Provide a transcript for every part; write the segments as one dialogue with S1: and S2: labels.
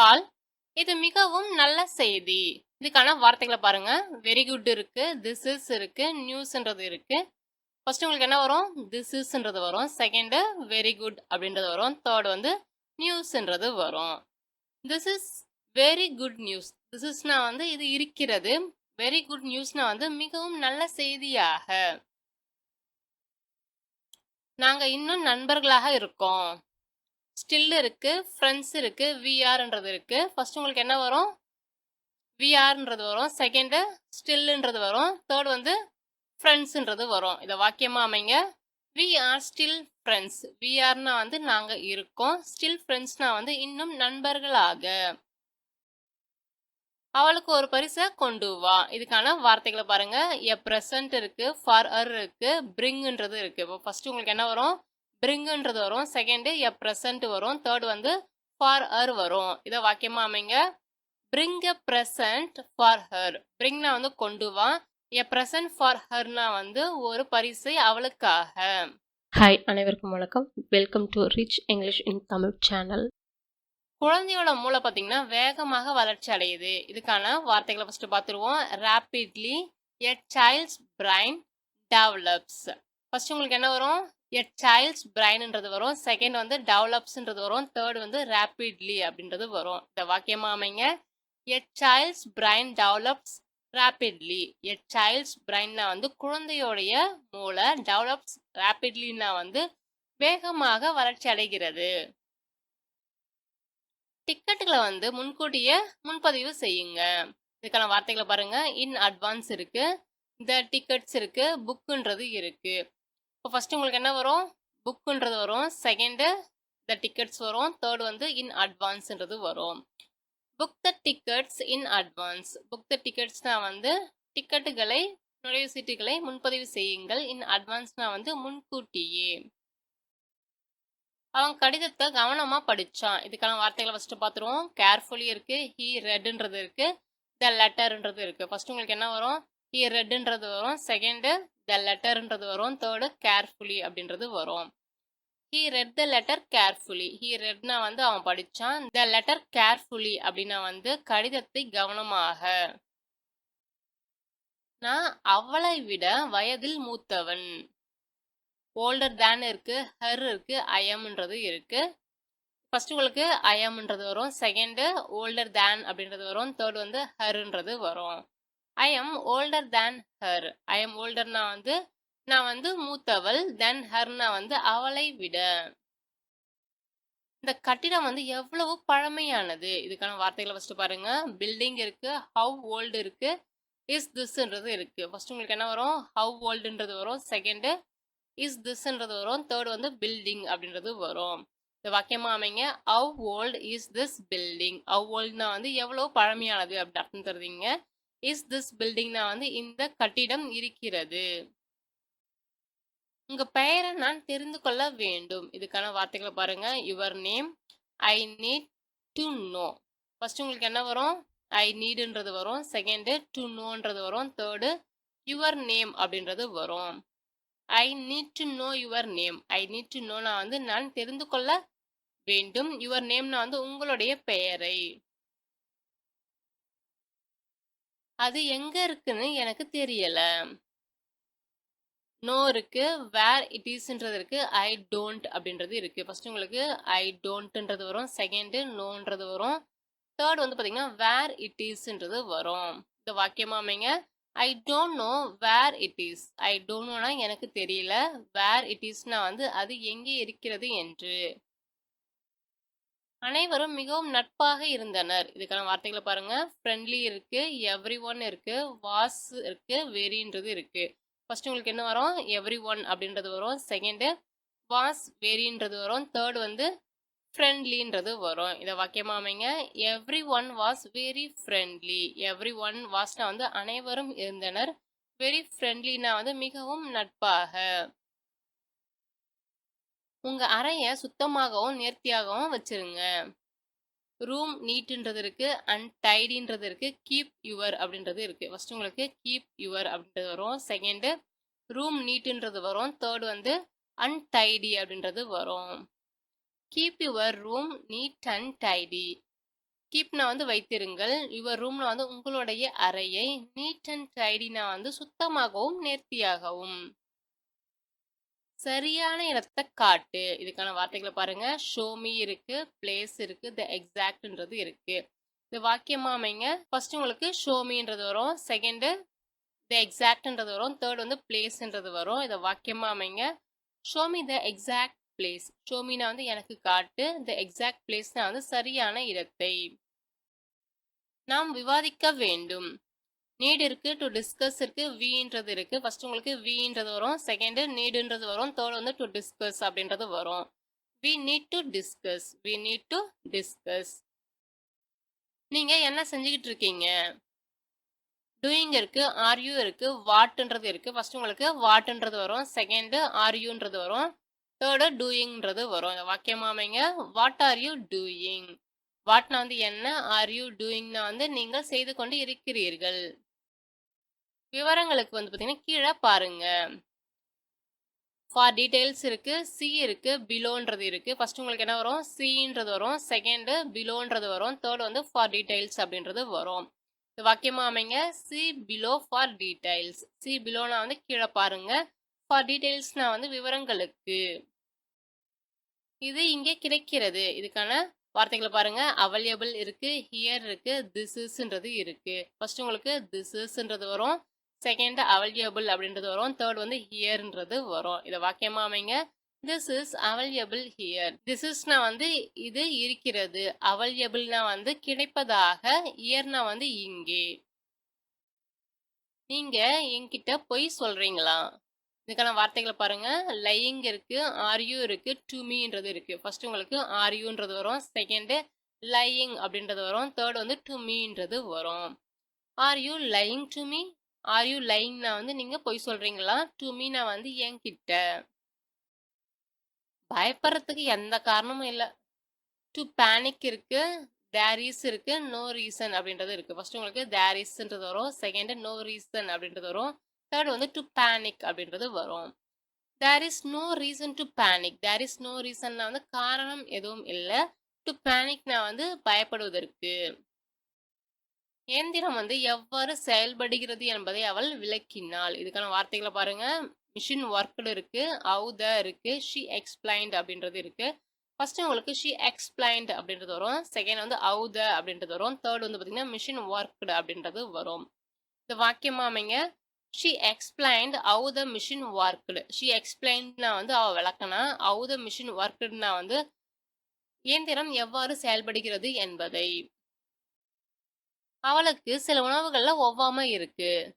S1: கால். இது மிகவும் நல்ல செய்தி. இதுக்கான வார்த்தைகளை பாருங்க. வெரி குட் இருக்கு. திஸ் இஸ் இருக்கு. நியூஸ்ன்றது இருக்கு. ஃபர்ஸ்ட் உங்களுக்கு என்ன வரும்? திஸ் இஸ்ன்றது வரும். செகண்டு வெரி குட் அப்படின்றது வரும். தேர்ட் வந்து நியூஸ்ன்றது வரும். This is very good news this இஸ்னா வந்து இது இருக்கிறது. வெரி குட் நியூஸ்னா வந்து மிகவும் நல்ல செய்தியாக. நாங்கள் இன்னும் நண்பர்களாக இருக்கோம். ஸ்டில் இருக்குது ஃப்ரெண்ட்ஸ் இருக்குது விஆர்ன்றது இருக்குது ஃபஸ்ட்டு உங்களுக்கு என்ன வரும்? விஆர்ன்றது வரும். செகண்டு ஸ்டில்ன்றது வரும். தேர்ட் வந்து ஃப்ரெண்ட்ஸுன்றது வரும். இதை வாக்கியமாக அமைங்க. வி ஆர் ஸ்டில் ஃப்ரெண்ட்ஸ் விஆர்னா வந்து நாங்கள் இருக்கோம். ஸ்டில் ஃப்ரெண்ட்ஸ்னா வந்து இன்னும் நண்பர்களாக. அவளுக்கு ஒரு பரிசை கொண்டு வா. இதுக்கான வார்த்தைகளை பாருங்க. எ ப்ரெசன்ட் இருக்கு ஃபார் அர் இருக்கு ப்ரிங்குன்றது இருக்கு. இப்போ ஃபர்ஸ்ட் உங்களுக்கு என்ன வரும்? பிரிங்குன்றது வரும். செகண்டு எ ப்ரெசன்ட் வரும். தேர்ட் வந்து ஃபார் அர் வரும். இதை வாக்கியமா அமைங்க. Bring a present for her பிரிங்னா வந்து கொண்டு வா. எ ப்ரெசன்ட் ஃபார் ஹர்னா வந்து ஒரு பரிசை அவளுக்காக.
S2: ஹாய் அனைவருக்கும் வணக்கம். Welcome to rich English in Tamil channel
S1: குழந்தையோட மூளை பார்த்தீங்கன்னா வேகமாக வளர்ச்சி அடையுது. இதுக்கான வார்த்தைகளை ஃபர்ஸ்ட் பார்த்துருவோம். Rapidly a child's brain develops first உங்களுக்கு என்ன வரும்? எ சைல்ட்ஸ் பிரைன்ன்றது வரும். செகண்ட் வந்து டெவலப்ஸ்ன்றது வரும். தேர்ட் வந்து ரேப்பிட்லி அப்படின்றது வரும். இந்த வாக்கியமாக அமைங்க. A child's brain develops rapidly a child's பிரைன்னா வந்து குழந்தையோடைய மூளை டெவலப்ஸ் ரேப்பிட்லின்னா வந்து வேகமாக வளர்ச்சி அடைகிறது. டிக்கெட்டுகளை வந்து முன்கூட்டியே முன்பதிவு செய்யுங்க. இதுக்கான வார்த்தைகளை பாருங்க. இன் அட்வான்ஸ் இருக்கு. இந்த டிக்கெட்ஸ் இருக்கு. புக்குன்றது இருக்கு. இப்போ ஃபஸ்ட்டு உங்களுக்கு என்ன வரும்? புக்குன்றது வரும். செகண்டு த டிக்கெட்ஸ் வரும். தேர்ட் வந்து இன் அட்வான்ஸ்ன்றது வரும். Book the tickets in advance book the டிக்கெட்ஸ்னால் வந்து டிக்கெட்டுகளை நுழைவு சீட்டுகளை முன்பதிவு செய்யுங்கள். இன் அட்வான்ஸ்னால் வந்து முன்கூட்டியே. அவன் கடிதத்தை கவனமாக படித்தான் இதுக்கான வார்த்தைகளை ஃபஸ்ட்டு பார்த்துருவோம். கேர்ஃபுல்லி இருக்குது ஹீ ரெட்டுன்றது இருக்கு. த லெட்டர்ன்றது இருக்கு. ஃபஸ்ட்டு உங்களுக்கு என்ன வரும்? ஹீ ரெட்டுன்றது வரும். செகண்டு த லெட்டர்ன்றது வரும். தேர்டு கேர்ஃபுல்லி அப்படின்றது வரும். He read the letter carefully he ரெட்னா வந்து அவன் படிச்சான். த லெட்டர் கேர்ஃபுல்லி அப்படின்னா வந்து கடிதத்தை கவனமாக. நான் அவளை விட வயதில் மூத்தவன். ஓல்டர் தேன் இருக்கு. ஹர் இருக்கு. ஐஎம்ன்றது இருக்கு. ஃபர்ஸ்ட் உங்களுக்கு ஐஎம்ன்றது வரும். செகண்டு ஓல்டர் தேன் அப்படின்றது வரும். தேர்ட் வந்து ஹர்ன்றது வரும். I am older than her I am ஓல்டர்னா வந்து நான் வந்து மூத்தவள். தென் ஹர்னா வந்து அவளை விட. இந்த கட்டிடம் வந்து எவ்வளவு பழமையானது. இதுக்கான வார்த்தைகளை ஃபர்ஸ்ட் பாருங்க. பில்டிங் இருக்கு. ஹவு ஓல்டு இருக்கு. இஸ் திஸ்ன்றது இருக்கு. ஃபர்ஸ்ட் உங்களுக்கு என்ன வரும்? ஹவு ஓல்டுன்றது வரும். செகண்டு இஸ் திஸ்ன்றது வரும். தேர்ட் வந்து பில்டிங் அப்படின்றது வரும். இந்த வாக்கியமா அமைங்க. How old is this building how ஓல்டுனா வந்து எவ்வளவு பழமையானது அப்படி அர்த்தம் தருவீங்க. இஸ் திஸ் பில்டிங்னா வந்து இந்த கட்டிடம் இருக்கிறது? உங்க பெயரை நான் தெரிந்து கொள்ள வேண்டும். இதுக்கான வார்த்தைகளை பாருங்க. Your name I need to know first உங்களுக்கு என்ன வரும்? ஐ நீடுன்றது வரும். செகண்டு டு நோன்றது வரும். தேர்டு யுவர் நேம் அப்படின்றது வரும். I need to know your name I need to நோனா வந்து நான் தெரிந்து கொள்ள வேண்டும். யுவர் நேம்னா வந்து உங்களுடைய பெயரை. அது எங்க இருக்குன்னு எனக்கு தெரியல. நோ இருக்கு. வேர் இட் இஸ்ன்றது இருக்கு. ஐ டோன்ட் அப்படின்றது இருக்கு. ஃபர்ஸ்ட் உங்களுக்கு ஐ டோன்ட்ன்றது வரும். செகண்டு நோன்றது வரும். தேர்ட் வந்து பார்த்தீங்கன்னா வேர் இட் இஸ்ன்றது வரும். இந்த வாக்கியமா அமைங்க. I don't know where it is I don't நோனா எனக்கு தெரியல. வேர் இட் இஸ்னா வந்து அது எங்கே இருக்கிறது என்று. அனைவரும் மிகவும் நட்பாக இருந்தனர். இதுக்கான வார்த்தைகளை பாருங்க. ஃப்ரெண்ட்லி இருக்கு எவ்ரி ஒன் இருக்கு வாஸ் இருக்கு வெரின்றது இருக்கு. ஃபர்ஸ்ட் உங்களுக்கு என்ன வரும்? எவ்ரி ஒன் அப்படின்றது வரும். செகண்டு வாஸ் வெரின்றது வரும். தேர்ட் வந்து ஃப்ரெண்ட்லின்றது வரும். இதை வாக்கியமாக அமைங்க. Everyone was very friendly everyone வாஸ்னா வந்து அனைவரும் இருந்தனர். வெரி ஃப்ரெண்ட்லினா வந்து மிகவும் நட்பாக. உங்க அறைய சுத்தமாகவும் நேர்த்தியாகவும் வச்சிருங்க. ரூம் நீட்டுன்றது இருக்கு அண்ட் டைடின்றது இருக்கு. கீப் யுவர் அப்படின்றது இருக்கு. ஃபர்ஸ்ட் உங்களுக்கு கீப் யுவர் அப்படின்றது வரும். செகண்டு ரூம் நீட்டுன்றது வரும். தேர்ட் வந்து அன்டைடி அப்படின்றது வரும். Keep your room neat and tidy கீப்னா வந்து வைத்திருங்கள். யுவர் ரூம்ல வந்து உங்களுடைய அறையை நீட் அண்ட் டைடினா வந்து சுத்தமாகவும் நேர்த்தியாகவும். சரியான இடத்தை காட்டு. இதுக்கான வார்த்தைகளை பாருங்க. ஷோமி இருக்கு. பிளேஸ் இருக்கு. த எக்ஸாக்ட்ன்றது இருக்கு. இந்த வாக்கியமா அமைங்க. ஃபர்ஸ்ட் உங்களுக்கு ஷோமின்றது வரும். செகண்டு த எக்ஸாக்ட்ன்றது வரும். தேர்ட் வந்து பிளேஸ்ன்றது வரும். இதை வாக்கியமா அமைங்க. Show me the exact place ஷோமினா வந்து எனக்கு காட்டு. த எக்ஸாக்ட் பிளேஸ்னா வந்து சரியான இடத்தை. நாம் விவாதிக்க வேண்டும். நீட் இருக்கு டு டிஸ்கஸ் இருக்குது வின்றது இருக்குது ஃபஸ்ட்டு உங்களுக்கு வின்றது வரும். செகண்டு நீடுன்றது வரும். தேர்ட் வந்து டு டிஸ்கஸ் அப்படின்றது வரும். We need to discuss we need to discuss நீங்கள் என்ன செஞ்சுக்கிட்டு இருக்கீங்க? டூயிங் இருக்குது ஆர்யூ இருக்குது வாட்டுன்றது இருக்குது ஃபஸ்ட்டு உங்களுக்கு வாட்டுன்றது வரும். செகண்டு ஆர்யூன்றது வரும். தேர்டு டூயிங்ன்றது வரும். இந்த வாட் ஆர் யூ டூயிங் வாட்னா வந்து என்ன? ஆர் யூ டூயிங்னா வந்து நீங்கள் செய்து கொண்டு இருக்கிறீர்கள். விவரங்களுக்கு வந்து பார்த்தீங்கன்னா கீழே பாருங்க. ஃபார் டீட்டெயில்ஸ் இருக்குது சி இருக்குது பிலோன்றது இருக்குது ஃபஸ்ட் உங்களுக்கு என்ன வரும்? சின்றது வரும். செகண்டு பிலோன்றது வரும். தேர்ட் வந்து ஃபார் டீட்டெயில்ஸ் அப்படின்றது வரும். இது வாக்கியமாக அமைங்க. See below for details see பிலோனா வந்து கீழே பாருங்க. ஃபார் டீட்டெயில்ஸ்னால் வந்து விவரங்களுக்கு. இது இங்கே கிடைக்கிறது. இதுக்கான வார்த்தைகளை பாருங்க. அவைலபிள் இருக்கு ஹியர் இருக்கு திஸ் இஸ்ன்றது இருக்கு. ஃபர்ஸ்ட் உங்களுக்கு திஸ் இஸ்ன்றது வரும். செகண்ட் அவல்யபிள் அப்படின்றது வரும். தேர்ட் வந்து ஹியர்ன்றது வரும். இதை வாக்கியமா அமைங்க. This is available here this இஸ்னா வந்து இது இருக்கிறது. அவல்யபிள்னா வந்து கிடைப்பதாக இயர்னா வந்து இங்கே. நீங்க என்கிட்ட பொய் சொல்றீங்களா? இதுக்கான வார்த்தைகளை பாருங்க. லையிங் இருக்கு ஆர்யூ இருக்கு டுமின்றது இருக்கு. ஃபர்ஸ்ட் உங்களுக்கு ஆர்யூன்றது வரும். செகண்ட் லையிங் அப்படின்றது வரும். தேர்ட் வந்து டுமின்றது வரும். Are you lying to me are you லையிங்னா வந்து நீங்கள் பொய் சொல்கிறீங்களா டு மீனா வந்து என்கிட்ட. பயப்படுறதுக்கு எந்த காரணமும் இல்லை. டு பேனிக் இருக்குது தேர் இஸ் இருக்கு நோ ரீசன் அப்படின்றது இருக்கு. ஃபர்ஸ்ட் உங்களுக்கு தேர் இஸ்ன்றது வரும். செகண்ட் நோ ரீசன் அப்படின்றது வரும். தேர்ட் வந்து டு பேனிக் அப்படின்றது வரும். There is no reason to panic there is no ரீசன்னா வந்து காரணம் எதுவும் இல்லை. டு பேனிக்னா வந்து பயப்படுவதற்கு. இயந்திரம் வந்து எவ்வாறு செயல்படுகிறது என்பதை அவள் விளக்கினாள். இதுக்கான வார்த்தைகளை பாருங்க. மிஷின் ஒர்க்கில் இருக்கு. அவுத இருக்கு. ஷி எக்ஸ்பிளைன்ட் அப்படின்றது இருக்கு. ஃபர்ஸ்ட் உங்களுக்கு ஷி எக்ஸ்பிளைன்ட் அப்படின்றது வரும். செகண்ட் வந்து அவுத அப்படின்றது வரும். தேர்ட் வந்து பார்த்தீங்கன்னா மிஷின் ஒர்க்டு அப்படின்றது வரும். இந்த வாக்கியமா அமைங்க. She explained how the machine worked she எக்ஸ்பிளைன்ட்னா வந்து அவள் விளக்கினா அவு த மிஷின் ஒர்க்டுனா வந்து இயந்திரம் எவ்வாறு செயல்படுகிறது என்பதை. அவளுக்கு சில உணவுகள்ல ஒவ்வாம இருக்கு.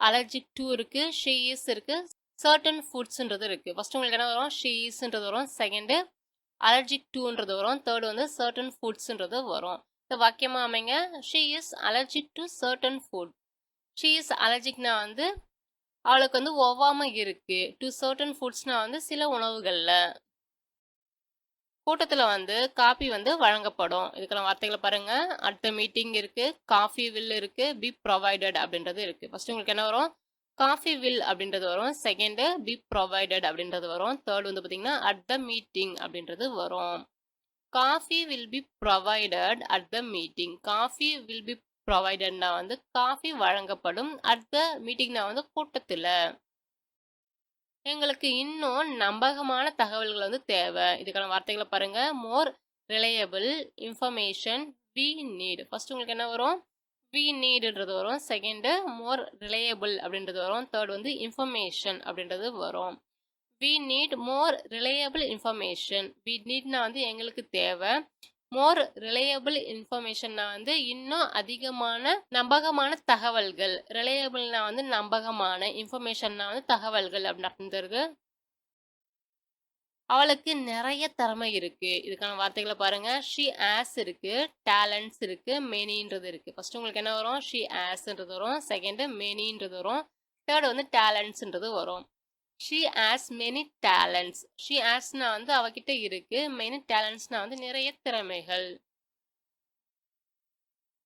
S1: அலர்ஜிக் டூ இருக்கு ஷீஸ் இருக்கு சர்டன் ஃபுட்ஸ்ன்றது இருக்கு. ஃபர்ஸ்ட் உங்களுக்கு என்ன வரும்? ஷீஸ்ன்றது வரும். செகண்டு அலர்ஜிக் டூன்றது வரும். தேர்ட் வந்து சர்டன் ஃபுட்ஸ்ன்றது வரும். இந்த வாக்கியமா அமைங்க. She is allergic to certain food she is அலர்ஜிக்னா வந்து அவளுக்கு வந்து ஒவ்வாம இருக்கு. டு சர்டன் ஃபுட்ஸ்னா வந்து சில உணவுகளில். கூட்டத்தில் வந்து காப்பி வந்து வழங்கப்படும். இதுக்கான வார்த்தைகளை பாருங்க. அடுத்த மீட்டிங் இருக்கு. காஃபி வில் இருக்கு. பி ப்ரொவைடட் அப்படின்றது இருக்கு. ஃபர்ஸ்ட் உங்களுக்கு என்ன வரும்? காஃபி வில் அப்படின்றது வரும். செகண்டு பி ப்ரொவைடட் அப்படின்றது வரும். தேர்ட் வந்து பார்த்தீங்கன்னா அட் த மீட்டிங் அப்படின்றது வரும். Coffee will be provided at the meeting coffee will be ப்ரொவைடட்னா வந்து காஃபி வழங்கப்படும் அட் த மீட்டிங்னா வந்து கூட்டத்தில். எங்களுக்கு இன்னும் நம்பகமான தகவல்கள் வந்து தேவை. இதுக்கான வார்த்தைகளை பாருங்கள் more reliable information we need first உங்களுக்கு என்ன வரும்? வி நீடுன்றது வரும். செகண்டு மோர் ரிலையபிள் அப்படின்றது வரும். தேர்ட் வந்து இன்ஃபர்மேஷன் அப்படின்றது வரும். We need more reliable information we நீட்னா வந்து எங்களுக்கு தேவை. மோர் ரிலையபிள் இன்ஃபர்மேஷன்னா வந்து இன்னும் அதிகமான நம்பகமான தகவல்கள். ரிலையபிள்னா வந்து நம்பகமான இன்ஃபர்மேஷன்னா வந்து தகவல்கள் அப்படின்னு இருக்கு அவளுக்கு நிறைய திறமை இருக்கு. இதுக்கான வார்த்தைகளை பாருங்க. ஷி ஆஸ் இருக்கு. டேலண்ட்ஸ் இருக்கு. மெனின்றது இருக்கு. ஃபர்ஸ்ட் உங்களுக்கு என்ன வரும்? ஷி ஆஸ்ன்றது வரும். செகண்ட் மெனின்றது வரும். தேர்ட் வந்து டேலண்ட்ஸ்ன்றது வரும். She has many talents she ஆஸ்னா வந்து அவகிட்ட இருக்கு. மெனி டேலண்ட்ஸ்னா வந்து நிறைய திறமைகள்.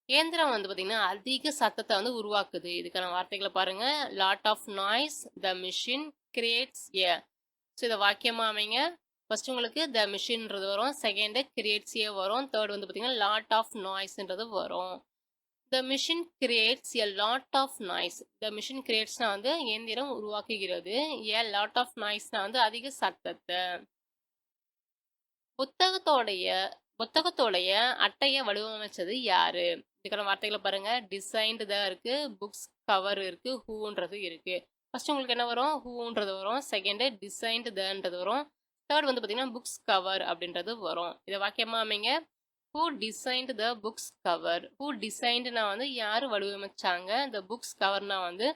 S1: இயந்திரம் வந்து பார்த்தீங்கன்னா அதிக சத்தத்தை வந்து உருவாக்குது. இதுக்கான வார்த்தைகளை பாருங்க. Lot of noise the machine creates a so இதை வாக்கியமா அமைங்க. ஃபர்ஸ்ட் உங்களுக்கு த மிஷின்றது வரும். செகண்டு ஏ வரும். தேர்ட் வந்து பார்த்தீங்கன்னா லாட் ஆஃப் நாய்ஸ்ன்றது வரும். The machine creates a lot of noise the machine கிரியேட்ஸ்னா வந்து இயந்திரம் உருவாக்குகிறது. எ லாட் ஆஃப் நாய்ஸ்னா வந்து அதிக சத்தத்தை. புத்தகத்தோடைய புத்தகத்தோடைய அட்டையை வடிவமைச்சது யாரு? இதுக்கான வார்த்தைகளை பாருங்க. டிசைன்டு தான் இருக்கு. புக்ஸ் கவர் இருக்கு. ஹூன்றது இருக்கு. ஃபர்ஸ்ட் உங்களுக்கு என்ன வரும்? ஹூன்றது வரும். செகண்டு டிசைன்டு தன்றது வரும். தேர்ட் வந்து பார்த்தீங்கன்னா புக்ஸ் கவர் அப்படின்றது வரும். இதை வாக்கியமா அமைங்க. Who designed the book's cover who டிசைன்டுனா வந்து யார் வடிவமைச்சாங்க? இந்த புக்ஸ் கவர்னா வந்து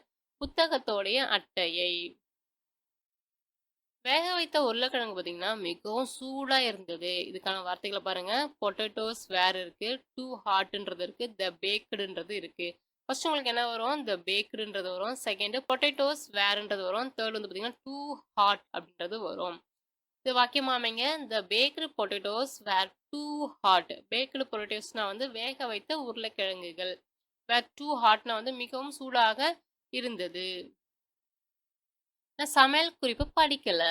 S1: புத்தகத்தோடைய அட்டையை. வேக வைத்த உருளைக்கிழங்கு பார்த்தீங்கன்னா மிகவும் சூடாக இருந்தது. இதுக்கான வார்த்தைகளை பாருங்கள் பொட்டேட்டோஸ் வேறு இருக்குது டூ ஹாட்ன்றது இருக்குது த பேக்கடுன்றது இருக்குது ஃபர்ஸ்ட் உங்களுக்கு என்ன வரும்? த பேக்குடுன்றது வரும். செகண்டு பொட்டேட்டோஸ் வேறுன்றது வரும். தேர்ட் வந்து பார்த்தீங்கன்னா டூ ஹாட் அப்படின்றது வரும். இது வாக்கியமாமைங்க the bakery potatoes were too hot baked பொட்டேட்டோஸ்னா வந்து வேக வைத்த உருளைக்கிழங்குகள். வேர் டூ ஹாட்னா வந்து மிகவும் சூடாக இருந்தது. நான் சமையல் குறிப்பு படிக்கலை.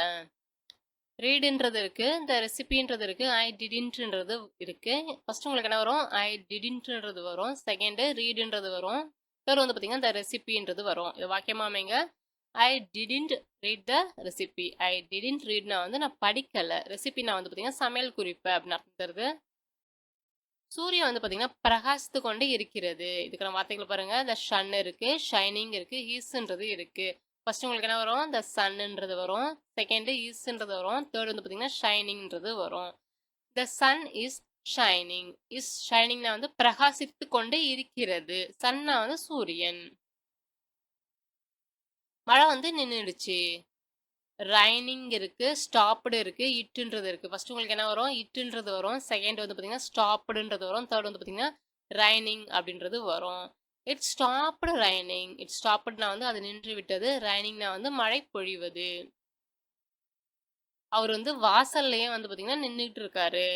S1: ரீடுன்றது இருக்கு இந்த ரெசிபின்றது இருக்கு ஐ டிடின்ட்ன்றது இருக்கு. ஃபஸ்ட்டு உங்களுக்கு என்ன வரும்? ஐ டிடின்ட்ன்றது வரும். செகண்டு ரீடுன்றது வரும். தேர்ட் வந்து பார்த்தீங்கன்னா இந்த ரெசிபின்றது வரும். இது வாக்கியமாமைங்க I didn't read the recipe I didn't ரீட்னா வந்து நான் படிக்கலை. ரெசிபி நான் வந்து பார்த்தீங்கன்னா சமையல் குறிப்பு அப்படின்னு அர்த்தம் தருது. சூரியன் வந்து பார்த்தீங்கன்னா பிரகாசித்து கொண்டு இருக்கிறது. இதுக்கான வார்த்தைகள் பாருங்க. த ஷன் இருக்கு ஷைனிங் இருக்கு ஹீஸ்ன்றது இருக்கு. ஃபர்ஸ்ட் உங்களுக்கு என்ன வரும்? த சன்னுன்றது வரும். செகண்டு ஈஸ்ன்றது வரும். தேர்ட் வந்து பார்த்தீங்கன்னா ஷைனிங்ன்றது வரும். The sun is shining is ஷைனிங்னா வந்து பிரகாசித்து கொண்டு இருக்கிறது. சன்னா வந்து சூரியன். மழை வந்து நின்றுடுச்சு ரைனிங் இருக்குது ஸ்டாப்டு இருக்குது இட்டுன்றது இருக்குது ஃபர்ஸ்ட் உங்களுக்கு என்ன வரும்? இட்டுன்றது வரும். செகண்ட் வந்து பார்த்தீங்கன்னா ஸ்டாப்டுன்றது வரும். தேர்ட் வந்து பார்த்தீங்கன்னா ரைனிங் அப்படின்றது வரும். இட்ஸ் ஸ்டாப்டு ரைனிங் இட்ஸ் ஸ்டாப்டுனா வந்து அது நின்று விட்டது. ரைனிங்னா வந்து மழை பொழிவது. அவர் வந்து வாசல்லையே வந்து பார்த்தீங்கன்னா நின்றுட்டு இருக்காரு.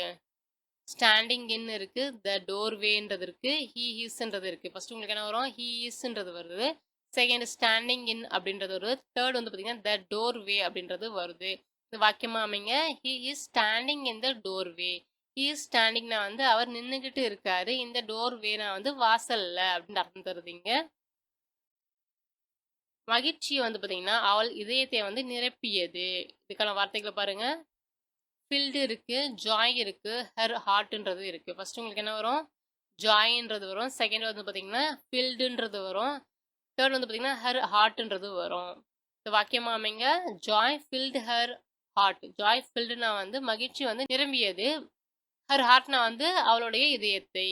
S1: ஸ்டாண்டிங் இன் இருக்குது த டோர்வேன்றது இருக்குது ஹீ ஹீஸ்ன்றது இருக்குது ஃபர்ஸ்ட் உங்களுக்கு என்ன வரும்? ஹீ ஹீஸ்ன்றது வருது. செகண்ட் ஸ்டாண்டிங் இன் அப்படின்றது ஒரு தேர்ட் வந்து பார்த்தீங்கன்னா த டோர் வே அப்படின்றது வருது. இந்த வாக்கியமாக அமைங்க. He is standing in the doorway he is ஸ்டாண்டிங்னா வந்து அவர் நின்றுக்கிட்டு இருக்காரு. இந்த டோர் வேனா வந்து வாசல்ல அப்படின்னு அர்த்தம் தருதுங்க. மகிழ்ச்சி வந்து பார்த்தீங்கன்னா அவள் இதயத்தை வந்து நிரப்பியது. இதுக்கான வார்த்தைகளை பாருங்க. ஃபில்டு இருக்கு ஜாய் இருக்கு ஹர் ஹார்ட்ன்றது இருக்கு. ஃபர்ஸ்ட் உங்களுக்கு என்ன வரும்? ஜாயின்றது வரும். செகண்ட் வந்து பார்த்தீங்கன்னா ஃபில்டுன்றது வரும். தேர்ட் வந்து பார்த்தீங்கன்னா ஹர் ஹார்ட்ன்றது வரும். இந்த வாக்கியமா அமைங்க. Joy filled her heart joy ஃபில்டுனா வந்து மகிழ்ச்சி வந்து நிரம்பியது. ஹர் ஹார்ட்னா வந்து அவளுடைய இதயத்தை.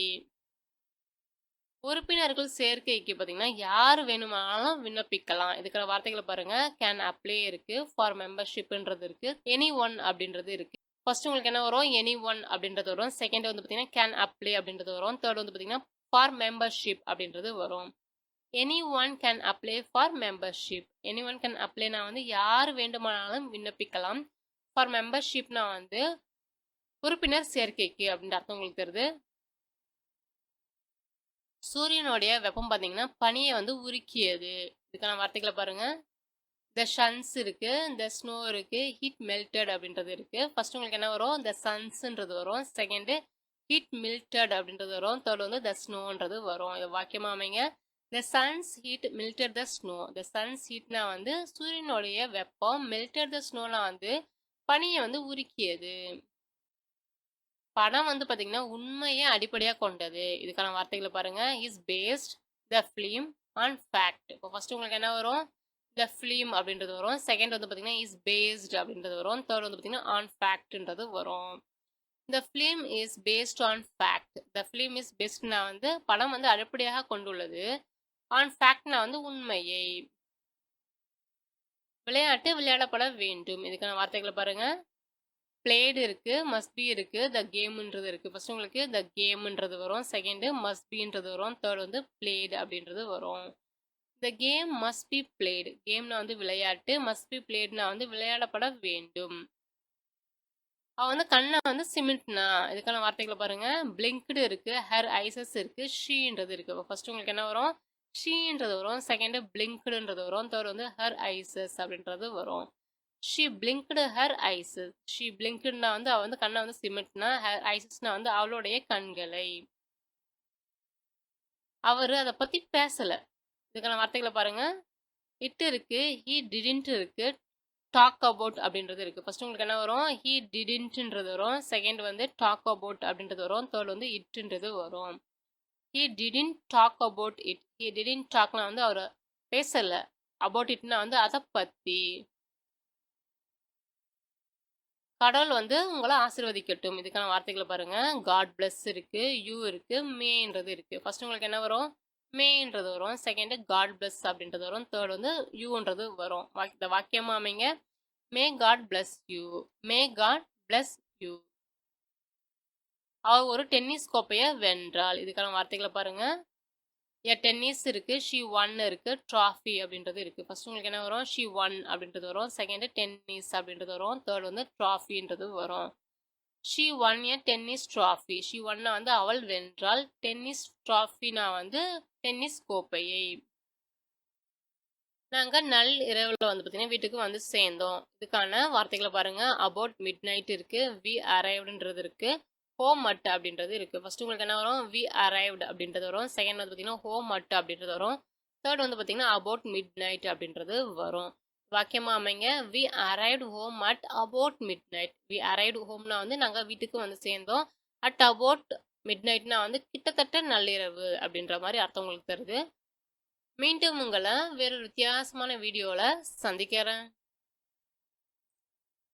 S1: உறுப்பினர்கள் சேர்க்கைக்கு பார்த்தீங்கன்னா யார் வேணுமானாலும் விண்ணப்பிக்கலாம். இதுக்கான வார்த்தைகளை பாருங்க. கேன் அப்ளை இருக்கு. ஃபார் மெம்பர்ஷிப்ன்றது இருக்கு. எனி ஒன் அப்படின்றது இருக்கு. ஃபர்ஸ்ட் உங்களுக்கு என்ன வரும்? எனி ஒன் அப்படின்றது வரும். செகண்ட் வந்து பார்த்தீங்கன்னா கேன் அப்ளை அப்படின்றது வரும். தேர்ட் வந்து பார்த்தீங்கன்னா ஃபார் மெம்பர்ஷிப் அப்படின்றது வரும். Anyone can apply for membership anyone can அப்ளைனா வந்து யார் வேண்டுமானாலும் விண்ணப்பிக்கலாம். ஃபார் மெம்பர்ஷிப்னா வந்து உறுப்பினர் சேர்க்கைக்கு அப்படின்ற அர்த்தம் உங்களுக்கு தெரியுது? சூரியனுடைய வெப்பம் பார்த்தீங்கன்னா பனியை வந்து உருக்கியது. இதுக்கான வார்த்தைகளை பாருங்க. த சன்ஸ் இருக்கு த ஸ்னோ இருக்கு ஹீட் மெல்டட் அப்படின்றது இருக்கு. ஃபர்ஸ்ட் உங்களுக்கு என்ன வரும்? த சன்ஸ்ன்றது வரும். செகண்டு ஹீட் மில்டட் அப்படின்றது வரும். தேர்ட் வந்து த ஸ்னோன்றது வரும். இதை வாக்கியமா அமைங்க. The sun's heat melted the snow the sun's ஹீட்னா வந்து சூரியனுடைய வெப்பம் மில்டர் த ஸ்னோனா வந்து பனியை வந்து உருக்கியது. படம் வந்து பார்த்தீங்கன்னா உண்மையை அடிப்படையாக கொண்டது. இதுக்கான வார்த்தைகளை பாருங்க. Is based the film on fact இப்போ ஃபர்ஸ்ட் உங்களுக்கு என்ன வரும்? த ஃபிலிம் அப்படின்றது வரும். செகண்ட் வந்து பார்த்தீங்கன்னா இஸ் பேஸ்ட் அப்படின்றது வரும். தேர்ட் வந்து பார்த்தீங்கன்னா ஆன் ஃபேக்ட்ன்றது வரும். The film is based on fact the film is பெஸ்ட்னா வந்து படம் வந்து அடிப்படையாக கொண்டுள்ளது. ஆன் ஃபேக்ட்னா வந்து உண்மையை விளையாட்டு விளையாடப்பட வேண்டும். இதுக்கான வார்த்தைகளை பாருங்க. பிளேடு இருக்கு மஸ்ட் பி இருக்கு த கேம்ன்றது இருக்கு. ஃபர்ஸ்ட் உங்களுக்கு த கேம்ன்றது வரும். செகண்டு மஸ்பின்றது வரும். தேர்ட் வந்து பிளேடு அப்படின்றது வரும். The game must be played கேம்னா வந்து விளையாட்டு. மஸ்ட் பி பிளேட்னா வந்து விளையாடப்பட வேண்டும். அவள் வந்து கண்ணை வந்து சிமெண்ட்னா இதுக்கான வார்த்தைகளை பாருங்க. பிளிங்க்டு இருக்கு. ஹர் ஐசஸ் இருக்கு. ஷீன்றது இருக்கு. ஃபர்ஸ்ட் உங்களுக்கு என்ன வரும்? ஷீன்றது வரும். செகண்டு பிளிங்க்டுன்றது வரும். தேர்ட் வந்து ஹர் ஐசஸ் அப்படின்றது வரும். She blinked her eyes she பிளிங்க்டுனா வந்து அவள் வந்து கண்ணை வந்து சிமெண்ட்னா ஹர் ஐசஸ்னா வந்து அவளுடைய கண்களை. அவர் அதை பற்றி பேசலை. இதுக்கான வார்த்தைகளை பாருங்க. இட் இருக்கு. ஹீ டிடின்ட் இருக்கு. டாக் அபவுட் அப்படின்றது இருக்கு. ஃபர்ஸ்ட் உங்களுக்கு என்ன வரும்? ஹீ டிடின்ட்ன்றது வரும். செகண்ட் வந்து டாக் அபவுட் அப்படின்றது வரும். தேர்ட் வந்து இட்டுன்றது வரும். He didn't talk about it he didn't டாக்னா வந்து அவர் பேசலை. அபவுட் இட்னா வந்து அதை பற்றி கடவுள் வந்து உங்களை ஆசீர்வதிக்கட்டும். இதுக்கான வார்த்தைகளை பாருங்கள் காட் பிளஸ் இருக்குது யூ இருக்கு மேன்றது இருக்குது ஃபர்ஸ்ட் உங்களுக்கு என்ன வரும்? மேன்றது வரும். செகண்டு காட் பிளஸ் அப்படின்றது வரும். தேர்ட் வந்து யூன்றது வரும். வாக்- இந்த வாக்கியமா அமைங்க. May God bless you may God bless you அவள் ஒரு டென்னிஸ் கோப்பையை? வென்றாள் இதுக்கான வார்த்தைகளை பாருங்கள் ஏ டென்னிஸ் இருக்குது ஷி ஒன் இருக்குது ட்ராஃபி அப்படின்றது இருக்குது ஃபஸ்ட் உங்களுக்கு என்ன வரும்? ஷி ஒன் அப்படின்றது வரும். செகண்டு டென்னிஸ் அப்படின்றது வரும். தேர்ட் வந்து ட்ராஃபின்றது வரும். She won a tennis trophy she ஒன்னை வந்து அவள் வென்றாள் டென்னிஸ் ட்ராஃபினா வந்து டென்னிஸ் கோப்பையை. நாங்கள் நல் இரவில் வந்து பார்த்தீங்கன்னா வீட்டுக்கு வந்து சேர்ந்தோம். இதுக்கான வார்த்தைகளை பாருங்கள் அபவுட் மிட் நைட் இருக்குது வி அரைவ்டுன்றது இருக்குது ஹோம் மட் அப்படின்றது இருக்குது ஃபஸ்ட்டு உங்களுக்கு என்ன வரும்? வி அரைவ்டு அப்படின்றது வரும். செகண்ட் வந்து பார்த்தீங்கன்னா ஹோம் மட் அப்படின்றது வரும். தேர்ட் வந்து பார்த்தீங்கன்னா அபவுட் மிட் நைட் அப்படின்றது வரும். வாக்கியமாக அமைங்க. We arrived home at about midnight we arrived ஹோம்னா வந்து நாங்கள் வீட்டுக்கு வந்து சேர்ந்தோம். அட் அபவுட் மிட் நைட்னா வந்து கிட்டத்தட்ட நள்ளிரவு அப்படின்ற மாதிரி அர்த்தம் உங்களுக்கு தருது. மீண்டும் உங்களை வேறு வித்தியாசமான வீடியோவில் சந்திக்கிறேன்.